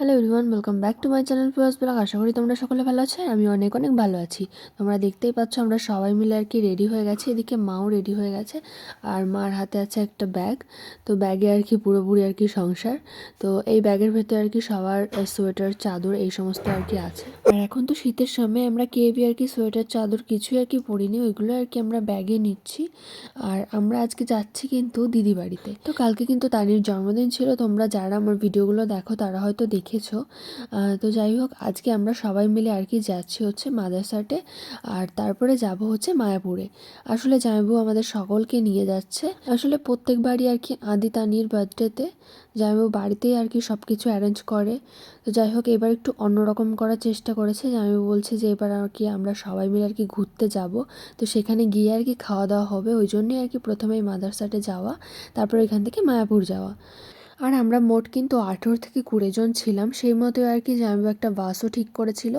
Hello everyone welcome back to my channel ফিওয়াস vlog আশা করি তোমরা সকলে ভালো আছো, আমি অনেক অনেক ভালো আছি। তোমরা দেখতেই পাচ্ছ আমরা সবাই মিলে আর কি রেডি হয়ে গেছি, এদিকে মাও রেডি হয়ে গেছে, আর মার হাতে আছে একটা ব্যাগ তো ব্যাগে আর কি পুরোপুরি আর কি সংসার। তো এই ব্যাগের ভেতরে আর কি সবার সোয়েটার চাদর, এই সমস্ত আর কি আছে। আর এখন তো শীতের সময়, আমরা কেবি আর কি সোয়েটার চাদর কিছুই আর কি পরিনি, ওইগুলো আর কি আমরা ব্যাগে নিচ্ছি। আর আমরা আজকে যাচ্ছি কিন্তু দিদি বাড়িতে। তো কালকে কিন্তু তানির জন্মদিন ছিল, তোমরা যারা আমার ভিডিওগুলো দেখো, তারা হয়তো দেখেছ। তো যাই হোক, আজকে আমরা সবাই মিলে আর কি যাচ্ছি হচ্ছে মাদারসাটে আর তারপরে যাব হচ্ছে মায়াপুরে। আসলে জামাইবু আমাদের সকলকে নিয়ে যাচ্ছে। আসলে প্রত্যেকবারই আর কি আদি তানির বার্থডেতে জামাইবু বাড়িতেই আর কি সব কিছু অ্যারেঞ্জ করে। তো যাই হোক, এবার একটু অন্যরকম করার চেষ্টা করেছে। জামাইবু বলছে যে, এবার আর কি আমরা সবাই মিলে আর কি ঘুরতে যাব। তো সেখানে গিয়ে আর কি খাওয়া দাওয়া হবে। ওই জন্যই আর কি প্রথমেই মাদারসাটে যাওয়া, তারপর এখান থেকে মায়াপুর যাওয়া। আর আমরা মোট কিন্তু আঠেরো থেকে কুড়ি জন ছিলাম। সেই মতো আর কি জামাইবাবু একটা বাসও ঠিক করেছিল।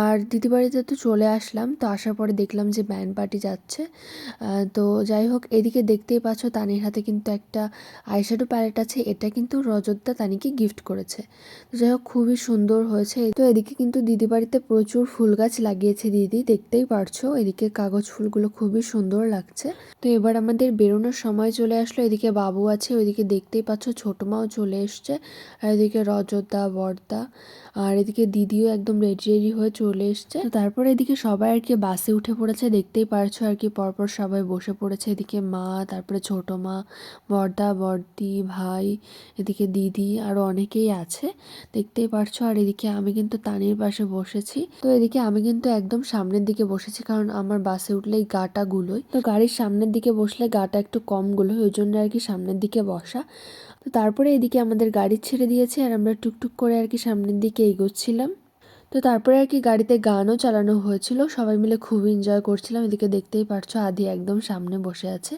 আর দিদি বাড়িতে তো চলে আসলাম, তো আসার পরে দেখলাম যে ব্যান্ড পার্টি যাচ্ছে। তো যাই হোক, এদিকে দেখতেই পাচ্ছ তানির হাতে কিন্তু একটা আইশ্যাডো প্যালেট আছে। এটা কিন্তু রজতদা তানিকে গিফট করেছে। তো যাই হোক, খুবই সুন্দর হয়েছে। তো এদিকে কিন্তু দিদি বাড়িতে প্রচুর ফুল গাছ লাগিয়েছে দিদি, দেখতেই পারছ? এদিকে কাগজ ফুলগুলো খুবই সুন্দর লাগছে। তো এবার আমাদের বেরোনোর সময় চলে আসলো। এদিকে বাবু আছে, ওইদিকে দেখতেই পাচ্ছ ছোট মাও চলে এসছে। আর এদিকে রজতদা বর্দা আর এদিকে দিদিও একদম রেডি রেডি হয়ে চলে এসছে। তারপরে এদিকে সবাই আর কি বাসে উঠে পড়েছে, দেখতেই পারছ আর কি পরপর সবাই বসে পড়েছে। এদিকে মা, তারপরে ছোট মা, বর্দা, বর্দি, ভাই, এদিকে দিদি আরও অনেকেই আছে। দেখতেই পারছ, আর এদিকে আমি কিন্তু তানির পাশে বসেছি। তো এদিকে আমি কিন্তু একদম সামনের দিকে বসেছি, কারণ আমার বাসে উঠলেই গাটা গুলোয়। তো গাড়ির সামনের দিকে বসলে গাটা একটু কম গুলোয়, ওই জন্য আর কি সামনের দিকে বসা। তো তারপরে এদিকে আমাদের গাড়ি ছেড়ে দিয়েছে আর আমরা টুকটুক করে আর কি সামনের দিকে এগোচ্ছিলাম। তো তারপরে আর কি গাড়িতে গানও চালানো হয়েছিল। সবাই মিলে খুব এনজয় করছিলাম। এদিকে দেখতেই পারছ, আদি একদম সামনে বসে আছে।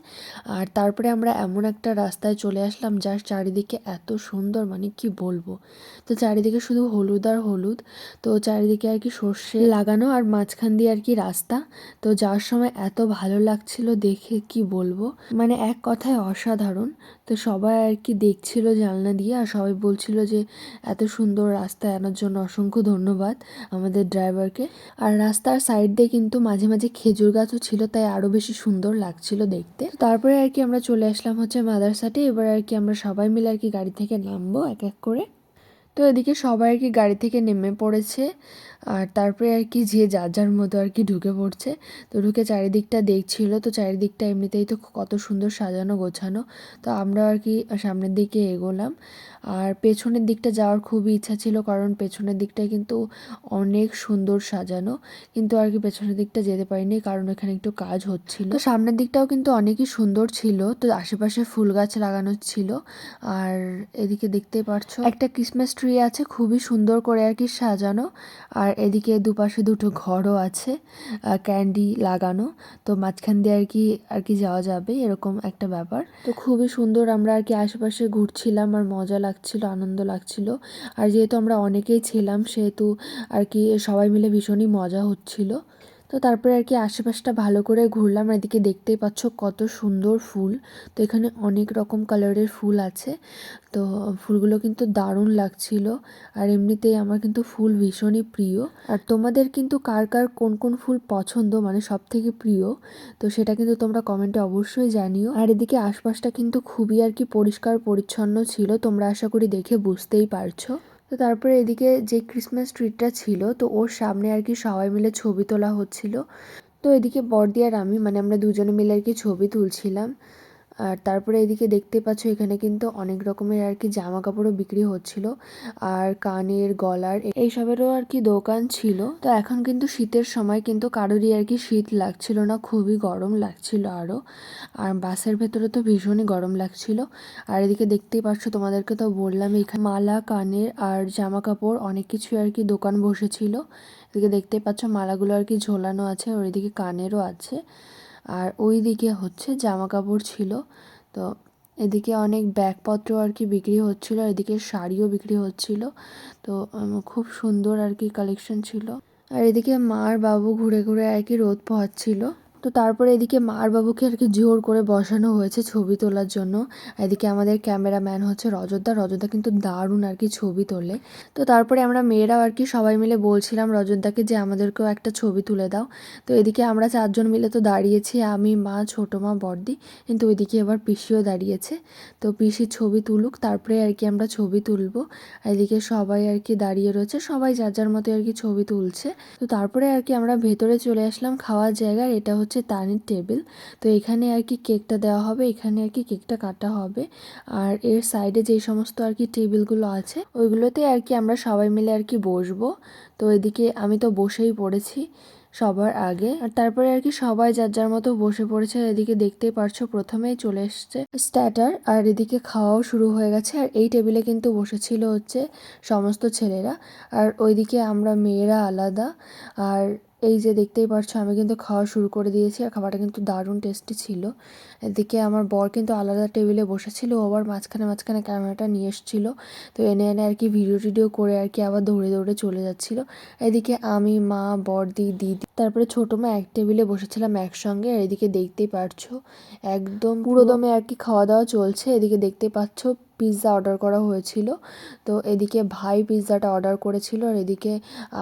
আর তারপরে আমরা এমন একটা রাস্তায় চলে আসলাম, যার চারিদিকে এত সুন্দর মানে কি বলব? তো চারিদিকে শুধু হলুদ আর হলুদ। তো চারিদিকে আর কি সর্ষে লাগানো আর মাঝখান দিয়ে আর কি রাস্তা। তো যাওয়ার সময় এত ভালো লাগছিল দেখে, কি বলব? মানে এক কথায় অসাধারণ। তো সবাই আর কি দেখছিল জানলা দিয়ে আর সবাই বলছিল যে, এত সুন্দর রাস্তা আনার জন্য অসংখ্য ধন্যবাদ। আমাদের ড্রাইভারকে। আর রাস্তার সাইড দিয়ে কিন্তু মাঝে মাঝে খেজুর গাছও ছিল, তাই আরও বেশি সুন্দর লাগছিল দেখতে। তারপরে আর কি আমরা চলে আসলাম হচ্ছে মাদারসাটে। এবার আর কি আমরা সবাই মিলে আর কি গাড়ি থেকে নামবো এক এক করে। তো এদিকে সবাই আর কি গাড়ি থেকে নেমে পড়েছে। আর তারপরে আর কি যে যার যার মতো আর কি ঢুকে পড়ছে। তো ঢুকে চারিদিকটা দেখছিল। তো চারিদিকটা এমনিতেই তো কত সুন্দর সাজানো গোছানো। তো আমরা আর কি সামনের দিকে এগোলাম। আর পেছনের দিকটা যাওয়ার খুবই ইচ্ছা ছিল কারণ পেছনের দিকটা কিন্তু অনেক সুন্দর সাজানো। কিন্তু আর কি পেছনের দিকটা যেতে পারিনি কারণ এখানে একটু কাজ হচ্ছিল। তো সামনের দিকটাও কিন্তু অনেকই সুন্দর ছিল। তো আশেপাশে ফুল গাছ লাগানো ছিল। আর এদিকে দেখতেই পারছ একটা ক্রিসমাস ট্রি আছে, খুবই সুন্দর করে আর কি সাজানো। আর এদিকে দুপাশে দুটো ঘরও আছে ক্যান্ডি লাগানো। তো মাঝখান দিয়ে আর কি আর কি যাওয়া যাবে, এরকম একটা ব্যাপার। তো খুবই সুন্দর আমরা আর কি আশেপাশে ঘুরছিলাম, আর মজা লাগছিল, আনন্দ লাগছিল। আর যেহেতু আমরা অনেকেই ছিলাম, সেহেতু আর কি সবাই মিলে ভীষণই মজা হচ্ছিল। তো তারপরে আর কি আশেপাশটা ভালো করে ঘুরলাম। এদিকে দেখতেই পাচ্ছ কত সুন্দর ফুল। তো এখানে অনেক রকম কালারের ফুল আছে। তো ফুলগুলো কিন্তু দারুণ লাগছিল। আর এমনিতেই আমার কিন্তু ফুল ভীষণই প্রিয়। আর তোমাদের কিন্তু কার কার কোন কোন ফুল পছন্দ? মানে সব থেকে প্রিয়? তো সেটা কিন্তু তোমরা কমেন্টে অবশ্যই জানিও। আর এদিকে আশপাশটা কিন্তু খুবই আর কি পরিষ্কার পরিচ্ছন্ন ছিল। তোমরা আশা করি দেখে বুঝতেই পারছ। তো তারপরে এদিকে যে ক্রিসমাস ট্রিটটা ছিল, তো ওর সামনে আর কি সবাই মিলে ছবি তোলা হচ্ছিল। তো এদিকে বর্দি আর আমি মানে আমরা দুজনে মিলে আর কি ছবি তুলছিলাম। আর তারপরে এদিকে দেখতে পাচ্ছ এখানে কিন্তু অনেক রকমের আর কি জামা কাপড়ও বিক্রি হচ্ছিল। আর কানের, গলার এইসবেরও আর কি দোকান ছিল। তো এখন কিন্তু শীতের সময় কিন্তু কারোরই আর কি শীত লাগছিল না, খুবই গরম লাগছিল আরও আর বাসের ভেতরে তো ভীষণই গরম লাগছিল। আর এদিকে দেখতেই পাচ্ছ তোমাদেরকে তো বললাম, এখানে মালা, কানের আর জামা কাপড় অনেক কিছু আর কি দোকান বসেছিল। এদিকে দেখতেই পাচ্ছ মালাগুলো আর কি ঝোলানো আছে, আর এদিকে কানেরও আছে। আর ওই দিকে হচ্ছে জামা কাপড় ছিল। তো এদিকে অনেক ব্যাগপত্র আর কি বিক্রি হচ্ছিল, এদিকে শাড়িও বিক্রি হচ্ছিল। তো খুব সুন্দর আর কি কালেকশন ছিল। আর এদিকে মার বাবু ঘুরে ঘুরে আর কি রোদ পোহাচ্ছিল। তো তারপরে এদিকে মার বাবুকে আর কি জোর করে বসানো হয়েছে ছবি তোলার জন্য। এদিকে আমাদের ক্যামেরাম্যান হচ্ছে রজতদা। রজতদা কিন্তু দারুণ আর কি ছবি তোলে। তো তারপরে আমরা মেয়েরাও আর কি সবাই মিলে বলছিলাম, রজতদাকে যে আমাদেরকেও একটা ছবি তুলে দাও। তো এদিকে আমরা চারজন মিলে তো দাঁড়িয়েছি, আমি, মা, ছোটো মা বর্দি কিন্তু ওইদিকে এবার পিসিও দাঁড়িয়েছে। তো পিসির ছবি তুলুক, তারপরে আর কি আমরা ছবি তুলবো। এদিকে সবাই আর কি দাঁড়িয়ে রয়েছে, সবাই যার যার মতো আর কি ছবি তুলছে। তো তারপরে আর কি আমরা ভেতরে চলে আসলাম খাওয়ার জায়গার এটা হচ্ছে তানির টেবিল। তো এখানে আর কি কেকটা দেওয়া হবে, এখানে আর কি কেকটা কাটা হবে। আর এর সাইডে যে সমস্ত আর কি টেবিলগুলো আছে, ওইগুলোতে আর কি আমরা সবাই মিলে আর কি বসবো। তো এদিকে আমি তো বসেই পড়েছি সবার আগে। আর তারপরে আর কি সবাই যার যার মতো বসে পড়েছে, এদিকে দেখতেই পারছ প্রথমেই চলে এসছে স্ট্যাটার। আর এদিকে খাওয়াও শুরু হয়ে গেছে। আর এই টেবিলে কিন্তু বসেছিল হচ্ছে সমস্ত ছেলেরা। আর ওইদিকে আমরা মেয়েরা আলাদা। আর এই যে দেখতেই পারছ, আমি কিন্তু খাওয়া শুরু করে দিয়েছি আর খাবারটা কিন্তু দারুণ টেস্টি ছিল। এদিকে আমার বর কিন্তু আলাদা টেবিলে বসেছিল, ও আবার মাঝখানে মাঝখানে ক্যামেরাটা নিয়ে এসেছিল। তো এনে এনে আর কি ভিডিও টিডিও করে আর কি আবার দৌড়ে দৌড়ে চলে যাচ্ছিল। এদিকে আমি, মা, বড়দি, দিদি, তারপরে ছোটো মা এক টেবিলে বসেছিলাম একসঙ্গে আর এদিকে দেখতেই পারছ, একদম পুরো দমে আর কি খাওয়া দাওয়া চলছে। এদিকে দেখতে পাচ্ছ পিৎজা অর্ডার করা হয়েছিল। তো এদিকে ভাই পিৎজাটা অর্ডার করেছিল আর এদিকে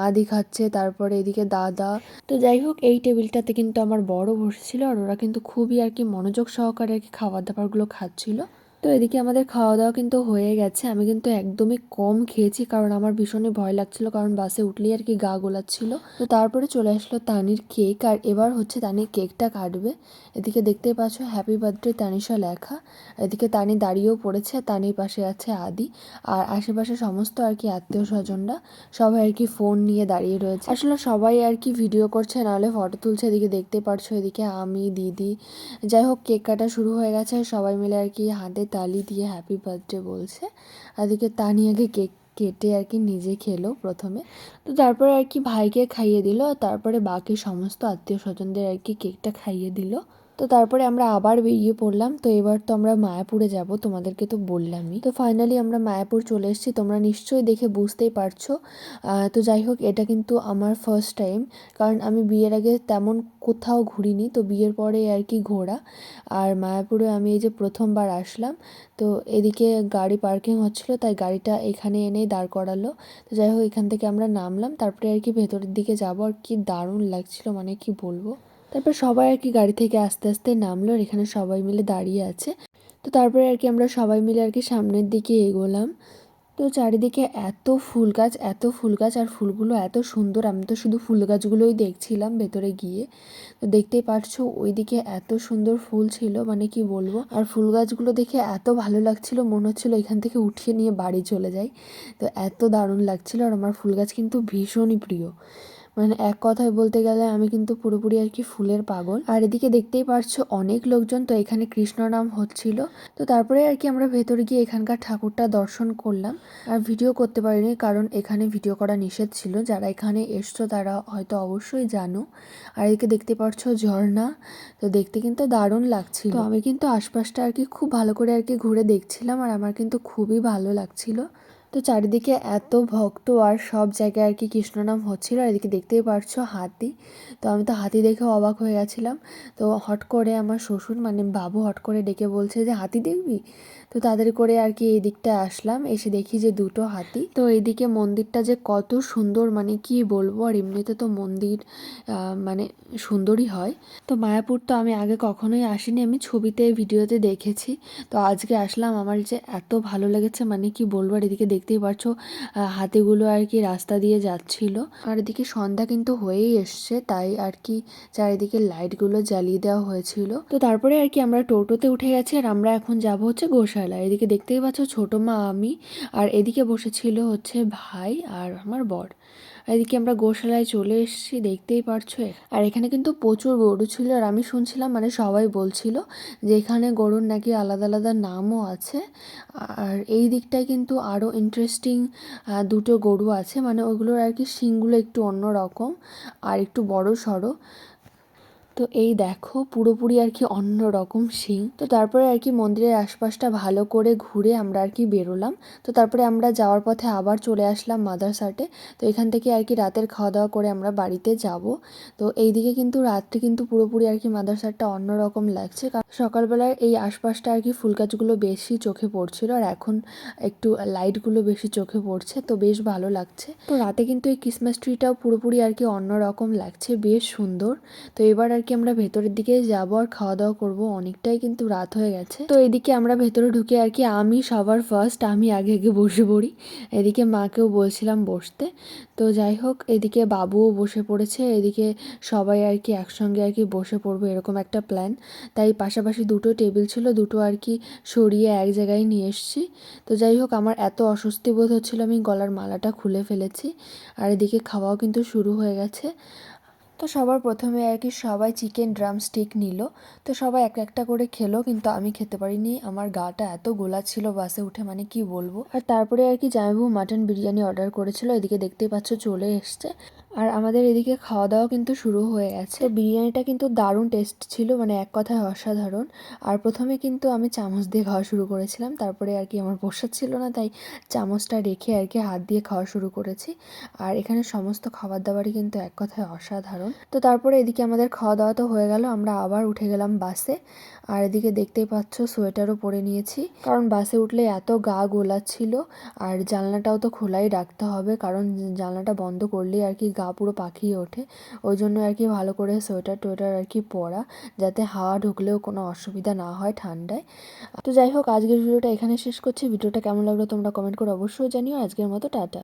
আদি খাচ্ছে, তারপরে এদিকে দাদা। তো যাই হোক, এই টেবিলটাতে কিন্তু আমার বড় বসেছিল আর ওরা কিন্তু খুবই আর কি মনোযোগ সহকারে আর কি খাবার দাবারগুলো খাচ্ছিল। তো এদিকে আমাদের খাওয়া দাওয়া কিন্তু হয়ে গেছে। আমি কিন্তু একদমই কম খেয়েছি কারণ আমার ভীষণই ভয় লাগছিল, কারণ বাসে উঠলেই আর কি গা গোলাচ্ছিল। তো তারপরে চলে আসলো তানির কেক, আর এবার হচ্ছে তানির কেকটা কাটবে। এদিকে দেখতেই পাচ্ছ হ্যাপি বার্থডে তানিশা লেখা। এদিকে তানি দাঁড়িয়েও পড়েছে তানির পাশে আছে আদি। আর আশেপাশে সমস্ত আর কি আত্মীয় স্বজনরা সবাই আর কি ফোন নিয়ে দাঁড়িয়ে রয়েছে। আসলে সবাই আর কি ভিডিও করছে, নাহলে ফটো তুলছে, এদিকে দেখতে পারছ, এদিকে আমি, দিদি। যাই হোক, কেক কাটা শুরু হয়ে গেছে, সবাই মিলে আর কি হাতে তালি দিয়ে হ্যাপি বার্থডে বলছে। এদিকে তানিয়াকে কেক কেটে আর কি নিজে খেলো প্রথমে। তো তারপরে আর কি ভাইকে খাইয়ে দিল তারপরে বাকি সমস্ত আত্মীয় স্বজনদের আর কি কেকটা খাইয়ে দিল। তো তারপরে আমরা আবার বেরিয়ে পড়লাম। তো এবার তো আমরা মায়াপুরে যাব, তোমাদেরকে তো বললামই। তো ফাইনালি আমরা মায়াপুর চলে এসেছি, তোমরা নিশ্চয়ই দেখে বুঝতেই পারছ। তো যাই হোক, এটা কিন্তু আমার ফার্স্ট টাইম কারণ আমি বিয়ের আগে তেমন কোথাও ঘুরিনি। তো বিয়ের পরে আর কি ঘোরা। আর মায়াপুরে আমি এই যে প্রথমবার আসলাম, তো এদিকে গাড়ি পার্কিং হচ্ছিল, তাই গাড়িটা এখানে এনেই দাঁড় করালো। তো যাই হোক, এখান থেকে আমরা নামলাম। তারপরে আর কি ভেতরের দিকে যাব, আর কি দারুণ লাগছিল মানে কি বলব। তারপর সবাই আর কি গাড়ি থেকে আস্তে আস্তে নামলো আর এখানে সবাই মিলে দাঁড়িয়ে আছে। তো তারপরে আর কি আমরা সবাই মিলে আর কি সামনের দিকে এগোলাম। তো চারিদিকে এত ফুল গাছ, এত ফুল গাছ আর ফুলগুলো এত সুন্দর। আমি তো শুধু ফুল গাছগুলোই দেখছিলাম ভেতরে গিয়ে। তো দেখতেই পারছ ওইদিকে এত সুন্দর ফুল ছিল মানে কি বলব? আর ফুল গাছগুলো দেখে এত ভালো লাগছিল, মনে হচ্ছিল এখান থেকে উঠিয়ে নিয়ে বাড়ি চলে যাই। তো এত দারুণ লাগছিল আর আমার ফুল গাছ কিন্তু ভীষণই প্রিয়। মানে এক কথায় বলতে গেলে আমি কিন্তু পুরোপুরি আর কি ফুলের পাগল। আর এদিকে দেখতেই পারছ অনেক লোকজন, তো এখানে কৃষ্ণ নাম হচ্ছিল। তো তারপরে আর কি আমরা ভেতরে গিয়ে এখানকার ঠাকুরটা দর্শন করলাম। আর ভিডিও করতে পারিনি, কারণ এখানে ভিডিও করা নিষেধ ছিল। যারা এখানে এসছো তারা হয়তো অবশ্যই জানো। আর এদিকে দেখতে পারছ ঝর্ণা, তো দেখতে কিন্তু দারুণ লাগছিল। তো আমি কিন্তু আশপাশটা আর কি খুব ভালো করে আর কি ঘুরে দেখছিলাম, আর আমার কিন্তু খুবই ভালো লাগছিল। তো চারিদিকে এত ভক্ত আর সব জায়গায় আর কি কৃষ্ণ নাম হচ্ছিল, আর এদিকে দেখতেই পারছ হাতি। তো আমি তো হাতি দেখে অবাক হয়ে গেছিলাম। তো হট করে আমার শ্বশুর মানে বাবু হট করে ডেকে বলছে যে, হাতি দেখবি? তো তাদের করে আর কি এই আসলাম, এসে দেখি যে দুটো হাতি। তো এইদিকে মন্দিরটা যে কত সুন্দর মানে কি বলব, আর এমনিতে তো মন্দির মানে সুন্দরই হয়। তো মায়াপুর তো আমি আগে কখনোই আসিনি, আমি ছবিতে, ভিডিওতে দেখেছি। তো আজকে আসলাম, আমার যে এত ভালো লেগেছে মানে কি বলব, আর এদিকে দেখতেই পারছ হাতিগুলো আর কি রাস্তা দিয়ে যাচ্ছিল। আর এদিকে সন্ধ্যা কিন্তু হয়েই এসছে, তাই আর কি চারিদিকে লাইটগুলো জ্বালিয়ে দেওয়া হয়েছিল। তো তারপরে আর কি আমরা টোটোতে উঠে গেছি, আর আমরা এখন যাব হচ্ছে গোশালা এদিকে দেখতেই পাচ্ছ ছোটো মা আমি, আর এদিকে বসেছিল হচ্ছে ভাই আর আমার বর। এদিকে আমরা গোশালায় চলে এসেছি, দেখতেই পারছ আর এখানে কিন্তু প্রচুর গরু ছিল। আর আমি শুনছিলাম মানে সবাই বলছিল যে এখানে গরুর নাকি আলাদা আলাদা নামও আছে। আর এই দিকটায় কিন্তু আরও ইন্টারেস্টিং দুটো গরু আছে। মানে ওগুলোর আর কি শিংগুলো একটু অন্যরকম, আর একটু বড় সড়ো। তো এই দেখো পুরোপুরি আর কি অন্য রকম সিন তো তারপরে আর কি মন্দিরের আশপাশটা ভালো করে ঘুরে আমরা আর কি বেরোলাম। তো তারপরে আমরা যাওয়ার পথে আবার চলে আসলাম মাদারসাটে তো এখান থেকে আর কি রাতের খাওয়া দাওয়া করে আমরা বাড়িতে যাব। তো এইদিকে কিন্তু রাত্রে কিন্তু পুরোপুরি আর কি মাদারসাটটা অন্যরকম লাগছে। কারণ সকালবেলার এই আশপাশটা আর কি ফুল গাছগুলো বেশি চোখে পড়ছিল আর এখন একটু লাইটগুলো বেশি চোখে পড়ছে, তো বেশ ভালো লাগছে। তো রাতে কিন্তু এই ক্রিসমাস ট্রিটাও পুরোপুরি আর কি অন্যরকম লাগছে, বেশ সুন্দর। তো এবার আর কি আমরা ভেতরের দিকে যাব আর খাওয়া দাওয়া করব? অনেকটাই কিন্তু রাত হয়ে গেছে। তো এদিকে আমরা ভেতরে ঢুকে আর কি আমি সবার ফার্স্ট আমি আগে আগে বসে পড়ি। এদিকে মাকেও বলছিলাম বসতে। তো যাই হোক, এদিকে বাবুও বসে পড়েছে। এদিকে সবাই আর কি একসঙ্গে আর কি বসে পড়ব এরকম একটা প্ল্যান তাই পাশাপাশি দুটো টেবিল ছিল, দুটো আর কি সরিয়ে এক জায়গায় নিয়ে এসেছি। তো যাই হোক, আমার এত অস্বস্তি বোধ হচ্ছিল, আমি গলার মালাটা খুলে ফেলেছি। আর এদিকে খাওয়াও কিন্তু শুরু হয়ে গেছে। তো সবার প্রথমে আর কি সবাই চিকেন ড্রাম স্টিক নিল। তো সবাই এক একটা করে খেলো, কিন্তু আমি খেতে পারিনি। আমার গাটা এত গোলা ছিল বাসে উঠে মানে কি বলব? আর তারপরে আর কি জামাইবু মাটন বিরিয়ানি অর্ডার করেছিল, এদিকে দেখতেই পাচ্ছ চলে এসছে। আর আমাদের এদিকে খাওয়া দাওয়া কিন্তু শুরু হয়ে গেছে। বিরিয়ানিটা কিন্তু দারুণ টেস্ট ছিল মানে এক কথায় অসাধারণ। আর প্রথমে কিন্তু আমি চামচ দিয়ে খাওয়া শুরু করেছিলাম, তারপরে আর কি আমার বসার ছিল না, তাই চামচটা রেখে আর কি হাত দিয়ে খাওয়া শুরু করেছি। আর এখানে সমস্ত খাবার দাবারই কিন্তু এক কথায় অসাধারণ। তো তারপরে এদিকে আমাদের খাওয়া দাওয়া তো হয়ে গেল, আমরা আবার উঠে গেলাম বাসে। আর এদিকে দেখতেই পাচ্ছ, সোয়েটারও পরে নিয়েছি। কারণ বাসে উঠলে এত গা গোলাচ্ছিল, আর জানলাটাও তো খোলাই রাখতে হবে, কারণ জানলাটা বন্ধ করলেই আর কি গা পুরো পাকিয়ে ওঠে। ওই জন্য আর কি ভালো করে সোয়েটার টোয়েটার আর কি পরা, যাতে হাওয়া ঢুকলেও কোনো অসুবিধা না হয় ঠান্ডায়। তো যাই হোক, আজকের ভিডিওটা এখানে শেষ করছি। ভিডিওটা কেমন লাগল তোমরা কমেন্ট করে অবশ্যই জানিও। আজকের মতো টাটা।